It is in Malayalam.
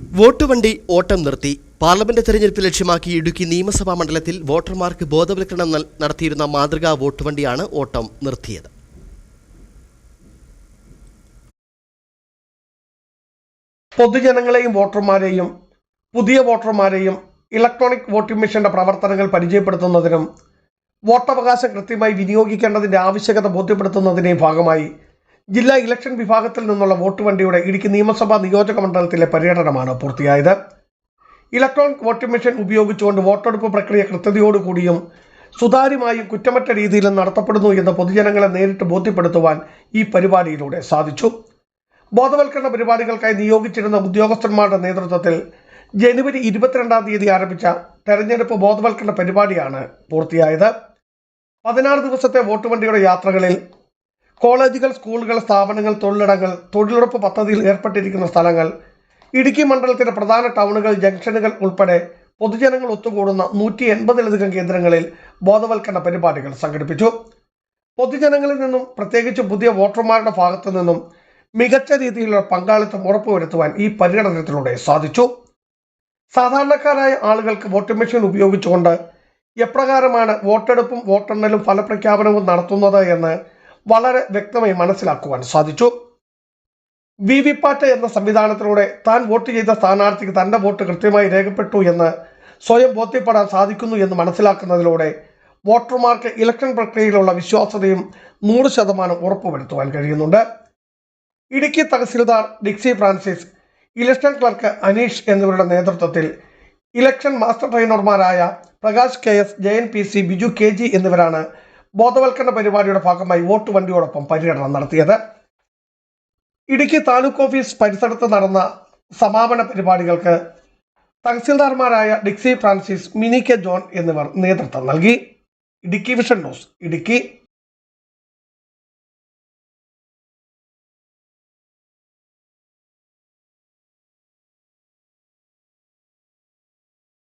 വോട്ട് വണ്ടി ഓട്ടം നിർത്തി പാർലമെന്റ് തെരഞ്ഞെടുപ്പ് ലക്ഷ്യമാക്കി ഇടുക്കി നിയമസഭാ മണ്ഡലത്തിൽ വോട്ടർമാർക്ക് ബോധവൽക്കരണം നടത്തിയിരുന്ന മാതൃകാ വോട്ട് വണ്ടിയാണ് ഓട്ടം നിർത്തിയത്. പൊതുജനങ്ങളെയും വോട്ടർമാരെയും പുതിയ വോട്ടർമാരെയും ഇലക്ട്രോണിക് വോട്ടിംഗ് മെഷീന്റെ പ്രവർത്തനങ്ങൾ പരിചയപ്പെടുത്തുന്നതിനും വോട്ടവകാശം കൃത്യമായി വിനിയോഗിക്കേണ്ടതിന്റെ ആവശ്യകത ബോധ്യപ്പെടുത്തുന്നതിന്റെയും ഭാഗമായി ജില്ലാ ഇലക്ഷൻ വിഭാഗത്തിൽ നിന്നുള്ള വോട്ട് വണ്ടിയുടെ ഇടുക്കി നിയമസഭാ നിയോജക മണ്ഡലത്തിലെ പര്യടനമാണ് പൂർത്തിയായത്. ഇലക്ട്രോണിക് വോട്ടിംഗ് മെഷീൻ ഉപയോഗിച്ചുകൊണ്ട് വോട്ടെടുപ്പ് പ്രക്രിയ കൃത്യതയോടുകൂടിയും സുതാര്യമായും കുറ്റമറ്റ രീതിയിലും നടത്തപ്പെടുന്നു എന്ന് പൊതുജനങ്ങളെ നേരിട്ട് ബോധ്യപ്പെടുത്തുവാൻ ഈ പരിപാടിയിലൂടെ സാധിച്ചു. ബോധവൽക്കരണ പരിപാടികൾക്കായി നിയോഗിച്ചിരുന്ന ഉദ്യോഗസ്ഥന്മാരുടെ നേതൃത്വത്തിൽ ജനുവരി ഇരുപത്തിരണ്ടാം തീയതി ആരംഭിച്ച തെരഞ്ഞെടുപ്പ് ബോധവൽക്കരണ പരിപാടിയാണ് പൂർത്തിയായത്. പതിനാറ് ദിവസത്തെ വോട്ട് വണ്ടിയുടെ യാത്രകളിൽ കോളേജുകൾ സ്കൂളുകൾ സ്ഥാപനങ്ങൾ തൊഴിലിടങ്ങൾ തൊഴിലുറപ്പ് പദ്ധതിയിൽ ഏർപ്പെട്ടിരിക്കുന്ന സ്ഥലങ്ങൾ ഇടുക്കി മണ്ഡലത്തിലെ പ്രധാന ടൗണുകൾ ജംഗ്ഷനുകൾ ഉൾപ്പെടെ പൊതുജനങ്ങൾ ഒത്തുകൂടുന്ന നൂറ്റി എൺപതിലധികം കേന്ദ്രങ്ങളിൽ ബോധവൽക്കരണ പരിപാടികൾ സംഘടിപ്പിച്ചു. പൊതുജനങ്ങളിൽ നിന്നും പ്രത്യേകിച്ച് പുതിയ വോട്ടർമാരുടെ ഭാഗത്തു നിന്നും മികച്ച രീതിയിലുള്ള പങ്കാളിത്തം ഉറപ്പുവരുത്തുവാൻ ഈ പര്യടനത്തിലൂടെ സാധിച്ചു. സാധാരണക്കാരായ ആളുകൾക്ക് വോട്ടിംഗ് മെഷീൻ ഉപയോഗിച്ചുകൊണ്ട് എപ്രകാരമാണ് വോട്ടെടുപ്പും വോട്ടെണ്ണലും ഫലപ്രഖ്യാപനവും നടത്തുന്നത് എന്ന് വളരെ വ്യക്തമായി മനസ്സിലാക്കുവാൻ സാധിച്ചു. വി വി പാറ്റ് എന്ന സംവിധാനത്തിലൂടെ താൻ വോട്ട് ചെയ്ത സ്ഥാനാർത്ഥിക്ക് തന്റെ വോട്ട് കൃത്യമായി രേഖപ്പെട്ടു എന്ന് സ്വയം ബോധ്യപ്പെടാൻ സാധിക്കുന്നു എന്ന് മനസ്സിലാക്കുന്നതിലൂടെ വോട്ടർമാർക്ക് ഇലക്ഷൻ പ്രക്രിയയിലുള്ള വിശ്വാസ്യതയും നൂറ് ശതമാനം ഉറപ്പുവരുത്തുവാൻ കഴിയുന്നുണ്ട്. Idukki tahsildar ഡിക്സി Francis election clerk Aneesh എന്നിവരുടെ നേതൃത്വത്തിൽ election master ട്രെയിനർമാരായ Prakash K S Jayan P C Biju K G എന്നിവരാണ് ബോധവൽക്കരണ പരിപാടിയുടെ ഭാഗമായി വോട്ട് വണ്ടിയോടൊപ്പം പര്യടനം നടത്തിയത്. ഇടുക്കി താലൂക്ക് ഓഫീസ് പരിസരത്ത് നടന്ന സമാപന പരിപാടികൾക്ക് തഹസിൽദാർമാരായ Dixy Francis Mini K John എന്നിവർ നേതൃത്വം നൽകി. Idukki vision news Idukki.